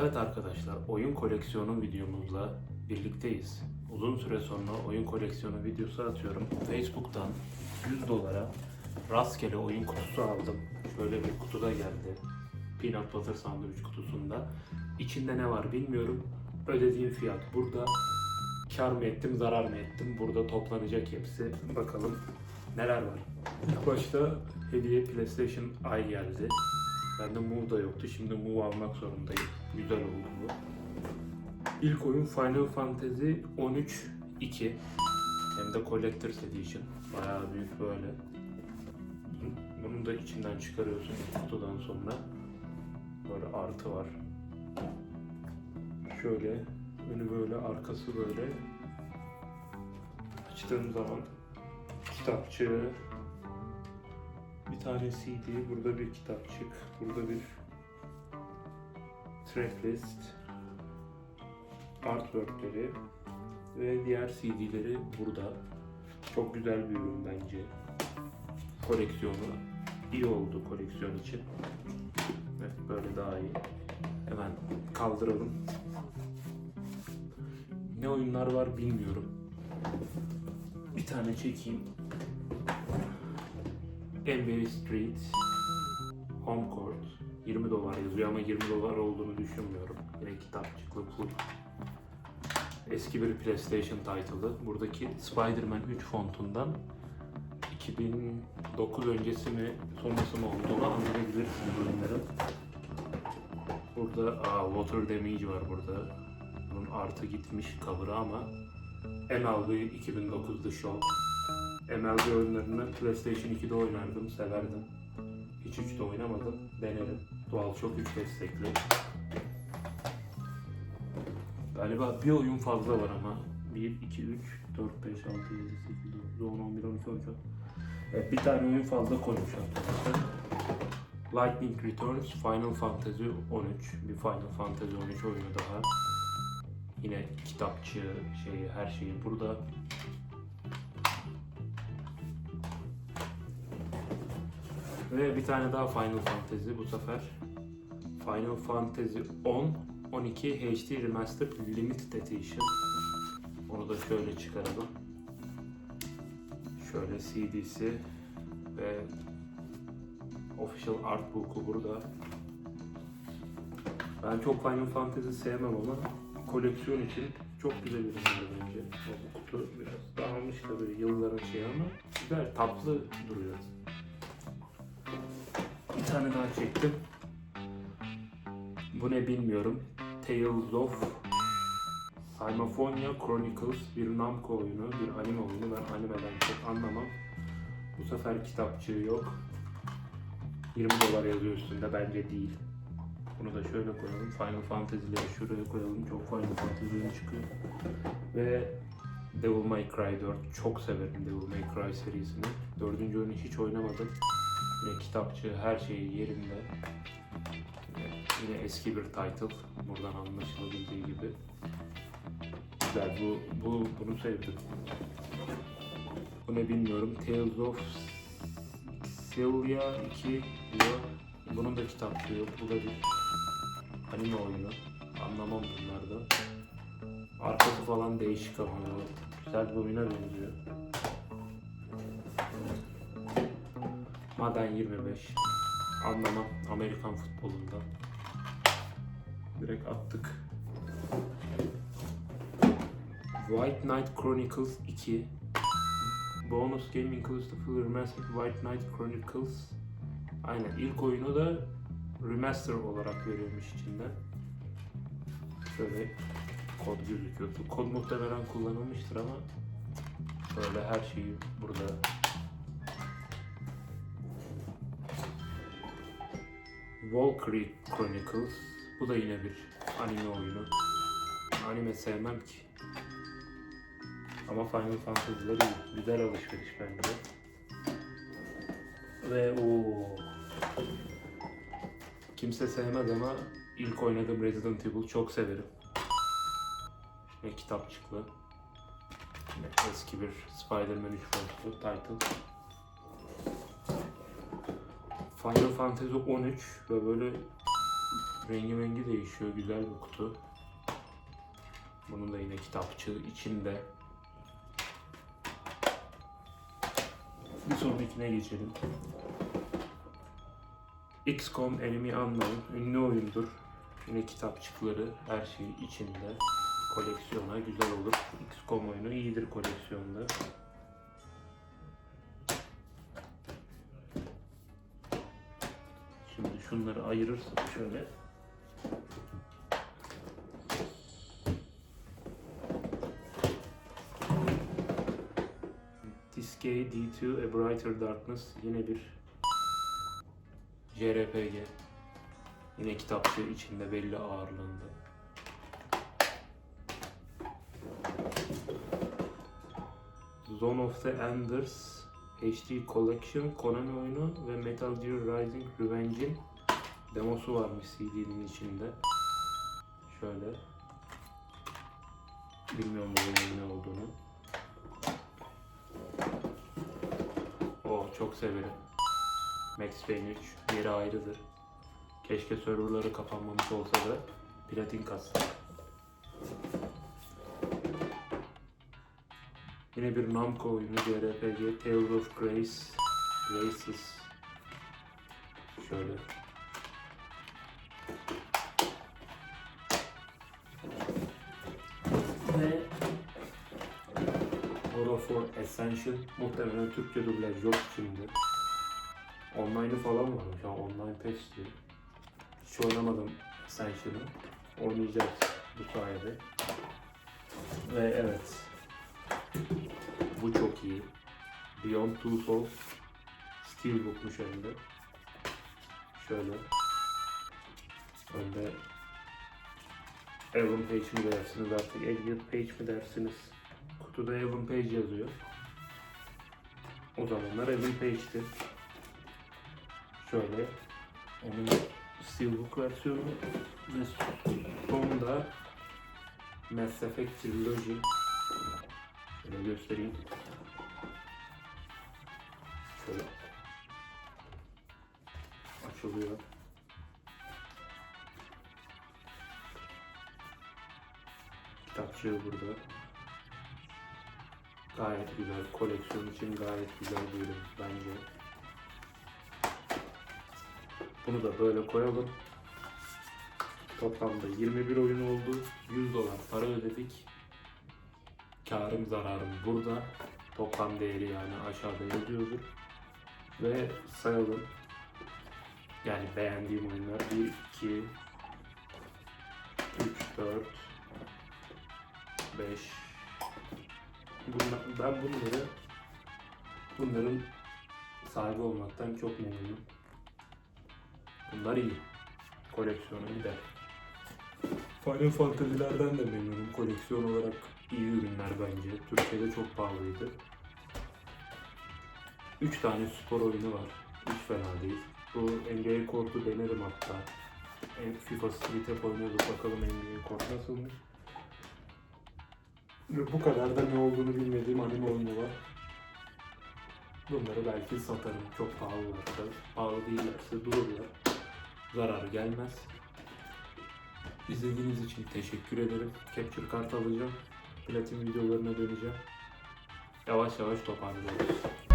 Evet arkadaşlar, oyun koleksiyonu videomuzla birlikteyiz. Uzun süre sonra oyun koleksiyonu videosu atıyorum. Facebook'tan 100 dolara rastgele oyun kutusu aldım. Şöyle bir kutuda geldi. Peanut butter sandviç kutusunda. İçinde ne var bilmiyorum. Ödediğim fiyat burada. Kar mı ettim, zarar mı ettim? Burada toplanacak hepsi. Bakalım neler var. İlk başta hediye PlayStation Eye geldi. Bende Move da yoktu. Şimdi Move almak zorundayım. Güzel oldu bu. İlk oyun Final Fantasy 13 2. Hem de Collector's Edition. Bayağı büyük böyle. Bunu da içinden çıkarıyorsun kutudan sonra. Böyle artı var. Şöyle önü böyle arkası böyle. Açtığım zaman kitapçığı, bir tane CD, burada bir kitapçık, burada bir tracklist, artworkleri ve diğer CD'leri burada. Çok güzel bir ürün bence. Koleksiyonu iyi oldu koleksiyon için. Evet, böyle daha iyi. Hemen kaldıralım. Ne oyunlar var bilmiyorum. Bir tane çekeyim. NBA Street Home Court 20 dolar yazıyor ama 20 dolar olduğunu düşünmüyorum. Yine kitapçıklı full. Eski bir PlayStation title'ı. Buradaki Spider-Man 3 fontundan 2009 öncesi mi sonrası mı olduğunu anlayabilirsiniz oyunların. Burada aa, Water Damage var burada. Bunun artı gitmiş cover'ı ama MLB 2009 The Show. MLB oyunlarını PlayStation 2'de oynardım, severdim. Hiç 3'te oynamadım, denerim. DualShock 3 destekli. Galiba bir oyun fazla var ama. 1, 2, 3, 4, 5, 6, 7, 8, 9, 10, 11, 12, 13, 14. Evet, bir tane oyun fazla koymuş arkadaşlar. Lightning Returns Final Fantasy 13. Bir Final Fantasy 13 oyunu daha. Yine kitapçı, şeyi, her şeyi burada. Ve bir tane daha Final Fantasy bu sefer. Final Fantasy 10 12 HD Remastered Limited Edition. Onu da şöyle çıkaralım. Şöyle CD'si ve Official Artbook'u burada. Ben çok Final Fantasy sevmem ama koleksiyon için çok güzel ürünler bence. Bu kutu biraz dağılmış tabii yılların şeyi ama güzel, tatlı duruyor. Bir tane daha çektim. Bu ne bilmiyorum. Tales of Symphonia Chronicles bir Namco oyunu, bir anime oyunu. Ben animeden çok anlamam. Bu sefer kitapçığı yok. 20 dolar yazıyor üstünde. Bence değil. Bunu da şöyle koyalım. Final Fantasy'leri şuraya koyalım. Çok Final Fantasy çıkıyor. Ve Devil May Cry 4. Çok severim Devil May Cry serisini. Dördüncü oyunu hiç oynamadım. Yine kitapçı, her şeyi yerinde. Yine, eski bir title. Buradan anlaşılabildiği gibi. Güzel, bu, bu bunu sevdim. Bu ne bilmiyorum. Tales of Sylvia 2 diyor. Bunun da kitapçığı yok. Bu da bir anime oyunu. Anlamam bunlardan. Arkası falan değişik ama güzel bir oyuna benziyor. Madden 25. Anlamam Amerikan futbolundan. Direkt attık. White Knight Chronicles 2. Bonus game includes the full remastered White Knight Chronicles. Aynen ilk oyunu da remaster olarak veriyormuş içinden. Şöyle kod gözüküyor. Kod muhtemelen kullanılmıştır ama böyle her şeyi burada Valkyrie Chronicles. Bu da yine bir anime oyunu. Anime sevmem ki. Ama Final Fantasy'leri iyi. güzel alışveriş bence. Ve o kimse sevmez ama ilk oynadığım Resident Evil çok severim. Ve kitapçıklı. Yine eski bir Spider-Man 3 boyutlu title. Final Fantasy 13 ve böyle Rengi mengi değişiyor. Güzel bir kutu. Bunun da yine kitapçığı içinde. Bir sonrakine geçelim. XCOM Enemy Unknown ünlü oyundur. Yine kitapçıkları her şey içinde. Koleksiyona güzel olur. XCOM oyunu iyidir koleksiyonda. Şunları ayırırsak şöyle. Disgaea D2 A Brighter Darkness yine bir JRPG. Yine kitapçığı içinde belli ağırlığında. Zone of the Enders HD Collection, Konami oyunu ve Metal Gear Rising Revenge'in demosu varmış CD'nin içinde. Şöyle. Bilmiyorum bu oyunun ne olduğunu. O çok severim. Max Payne 3 yeri ayrıdır. Keşke serverları kapanmamış olsa da platin kassak. Yine bir Namco oyunu JRPG Tales of Grace Graces Şöyle War Ascension muhtemelen Türkçe dublaj yok şimdi. Online'ı falan varmış ama online patch diyor. Hiç oynamadım Ascension'ı. Oynayacağız bu sayede. Ve evet. Bu çok iyi. Beyond Two Souls Steelbook'muş önde. Şöyle. Önde Evan Page mi dersiniz artık, Elliot Page mi dersiniz? Kutuda Evan Page yazıyor. O zamanlar Evan Page'ti. Şöyle. Onun Steelbook versiyonu ve sonunda Mass Effect Trilogy Şöyle göstereyim. Şöyle. Açılıyor. Kitapçığı burada. Gayet güzel. Koleksiyon için gayet güzel bir ürün bence. Bunu da böyle koyalım. Toplamda 21 oyun oldu. 100 dolar para ödedik. Karım zararım burada. Toplam değeri yani aşağıda yazıyordur. Ve sayalım. Yani beğendiğim oyunlar 1, 2, 3, 4, 5. Bunlar, ben bunları bunların sahibi olmaktan çok memnunum. Bunlar iyi. Koleksiyona gider. Final Fantasy'lerden de memnunum. Koleksiyon olarak iyi ürünler bence. Türkiye'de çok pahalıydı. 3 tane spor oyunu var. Hiç fena değil. Bu NBA Court'u denerim hatta. En FIFA Street hep oynuyorduk. Bakalım NBA Court nasılmış. Bu kadar da ne olduğunu bilmediğim anime oyunu var. Bunları belki satarım. Çok pahalılarsa. Pahalı değillerse dururlar. Zarar gelmez. İzlediğiniz için teşekkür ederim. Capture kart alacağım. Platin videolarına döneceğim. Yavaş yavaş toparlıyoruz.